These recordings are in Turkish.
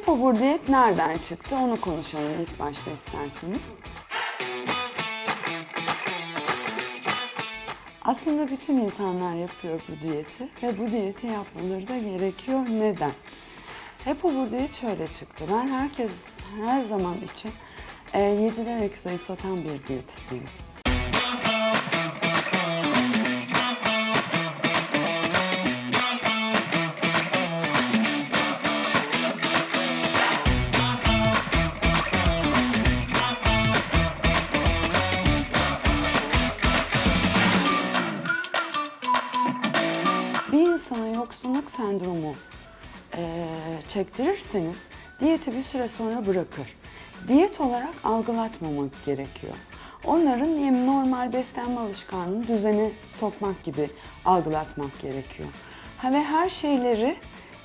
Hep obur diyet nereden çıktı onu konuşalım ilk başta isterseniz. Aslında bütün insanlar yapıyor bu diyeti ve bu diyeti yapmaları da gerekiyor. Neden? Hep obur diyet şöyle çıktı. Ben herkes her zaman için e, yedilerek zayıflatan bir diyetisyim. Yoksunluk sendromu eee, çektirirseniz diyeti bir süre sonra bırakır. Diyet olarak algılatmamak gerekiyor. Onların normal beslenme alışkanlığını düzene sokmak gibi algılatmak gerekiyor. Ha ve her şeyleri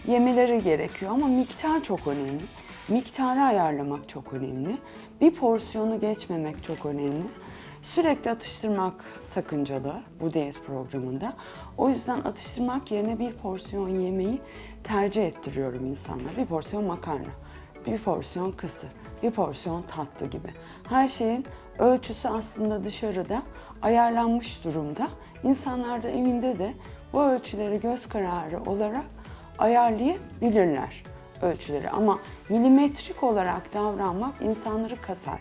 yemeleri gerekiyor ama miktar çok önemli. Miktarı ayarlamak çok önemli. Bir porsiyonu geçmemek çok önemli. Sürekli atıştırmak sakıncalı bu diyet programında. O yüzden atıştırmak yerine bir porsiyon yemeği tercih ettiriyorum insanlara. Bir porsiyon makarna, bir porsiyon kısır, bir porsiyon tatlı gibi. Her şeyin ölçüsü aslında dışarıda ayarlanmış durumda. İnsanlar da evinde de bu ölçüleri göz kararı olarak ayarlayabilirler ölçüleri. Ama milimetrik olarak davranmak insanları kasar.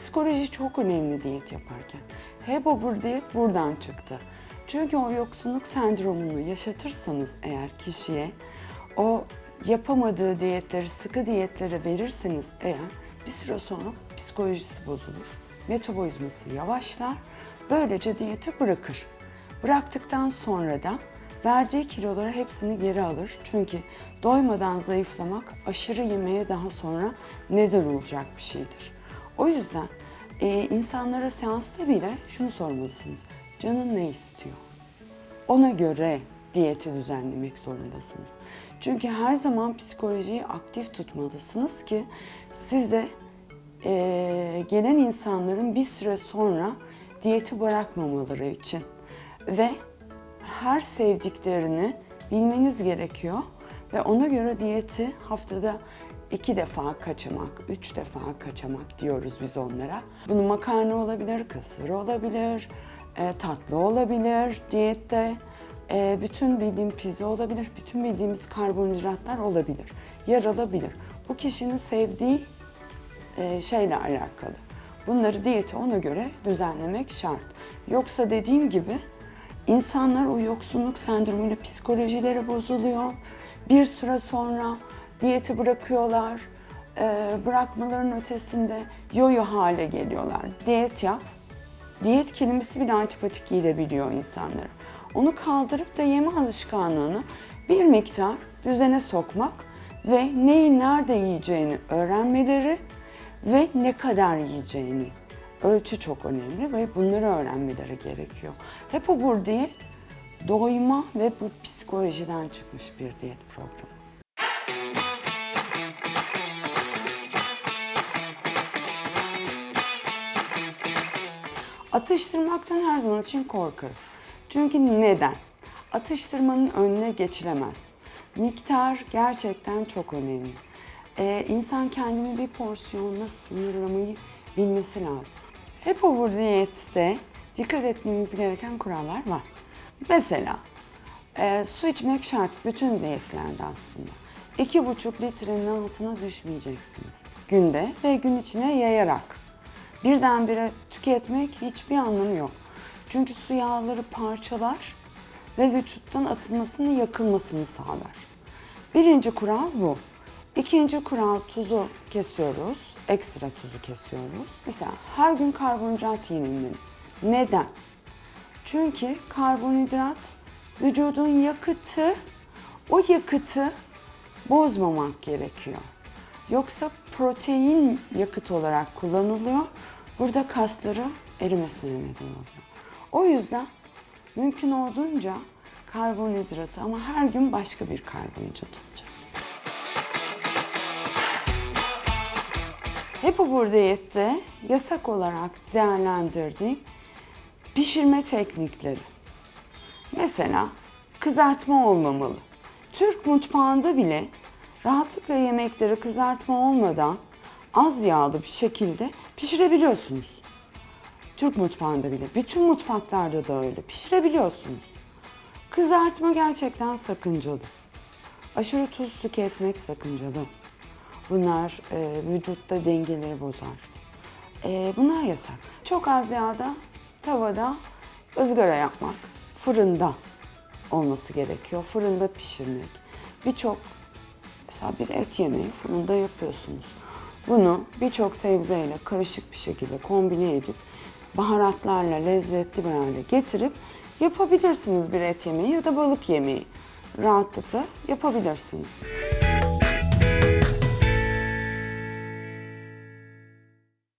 Psikoloji çok önemli diyet yaparken. Hep obur diyet buradan çıktı. Çünkü o yoksunluk sendromunu yaşatırsanız eğer kişiye o yapamadığı diyetleri, sıkı diyetleri verirseniz eğer bir süre sonra psikolojisi bozulur. Metabolizması yavaşlar. Böylece diyeti bırakır. Bıraktıktan sonra da verdiği kiloları hepsini geri alır. Çünkü doymadan zayıflamak aşırı yemeğe daha sonra neden olacak bir şeydir. O yüzden e, insanlara seansta bile şunu sormalısınız. Canın ne istiyor? Ona göre diyeti düzenlemek zorundasınız. Çünkü her zaman psikolojiyi aktif tutmalısınız ki size e, gelen insanların bir süre sonra diyeti bırakmamaları için ve her sevdiklerini bilmeniz gerekiyor ve ona göre diyeti haftada iki defa kaçamak, üç defa kaçamak diyoruz biz onlara. Bunu makarna olabilir, kısır olabilir, e, tatlı olabilir diyette. E, bütün bildiğim pizza olabilir, bütün bildiğimiz karbonhidratlar olabilir, yer alabilir. Bu kişinin sevdiği e, şeyle alakalı. Bunları diyeti ona göre düzenlemek şart. Yoksa dediğim gibi insanlar o yoksunluk sendromuyla psikolojileri bozuluyor. Bir süre sonra diyeti bırakıyorlar. E, bırakmaların ötesinde yoyo hale geliyorlar. Diyet yap. Diyet kelimesi bile antipatik gelebiliyor insanlara. Onu kaldırıp da yeme alışkanlığını bir miktar düzene sokmak ve neyi nerede yiyeceğini öğrenmeleri ve ne kadar yiyeceğini ölçü çok önemli ve bunları öğrenmeleri gerekiyor. Hep obur diyet doyma ve bu psikolojiden çıkmış bir diyet programı. Atıştırmaktan her zaman için korkarım. Çünkü neden? Atıştırmanın önüne geçilemez. Miktar gerçekten çok önemli. Ee, insan kendini bir porsiyonla sınırlamayı bilmesi lazım. Hep obur diyette dikkat etmemiz gereken kurallar var. Mesela e, su içmek şart bütün diyetlerde aslında. İki buçuk litrenin altına düşmeyeceksiniz günde ve gün içine yayarak. Birdenbire tüketmek hiçbir anlamı yok. Çünkü su yağları parçalar ve vücuttan atılmasını, yakılmasını sağlar. Birinci kural bu. İkinci kural tuzu kesiyoruz, ekstra tuzu kesiyoruz. Mesela her gün karbonhidrat yenilmeli. Neden? Çünkü karbonhidrat vücudun yakıtı, o yakıtı bozmamak gerekiyor. Yoksa protein yakıt olarak kullanılıyor. Burada kasları erimesine neden oluyor. O yüzden mümkün olduğunca karbonhidratı ama her gün başka bir karbonhidrat olacak. Hep obur diyette yasak olarak değerlendirdiğim pişirme teknikleri. Mesela kızartma olmamalı. Türk mutfağında bile rahatlıkla yemekleri kızartma olmadan az yağlı bir şekilde pişirebiliyorsunuz. Türk mutfağında bile, bütün mutfaklarda da öyle pişirebiliyorsunuz. Kızartma gerçekten sakıncalı. Aşırı tuz tüketmek sakıncalı. Bunlar e, vücutta dengeleri bozar. E, bunlar yasak. Çok az yağda, tavada ızgara yapmak, fırında olması gerekiyor. Fırında pişirmek. Birçok mesela bir et yemeği fırında yapıyorsunuz. Bunu birçok sebzeyle karışık bir şekilde kombine edip baharatlarla lezzetli bir hale getirip yapabilirsiniz bir et yemeği ya da balık yemeği. Rahatlıkla yapabilirsiniz.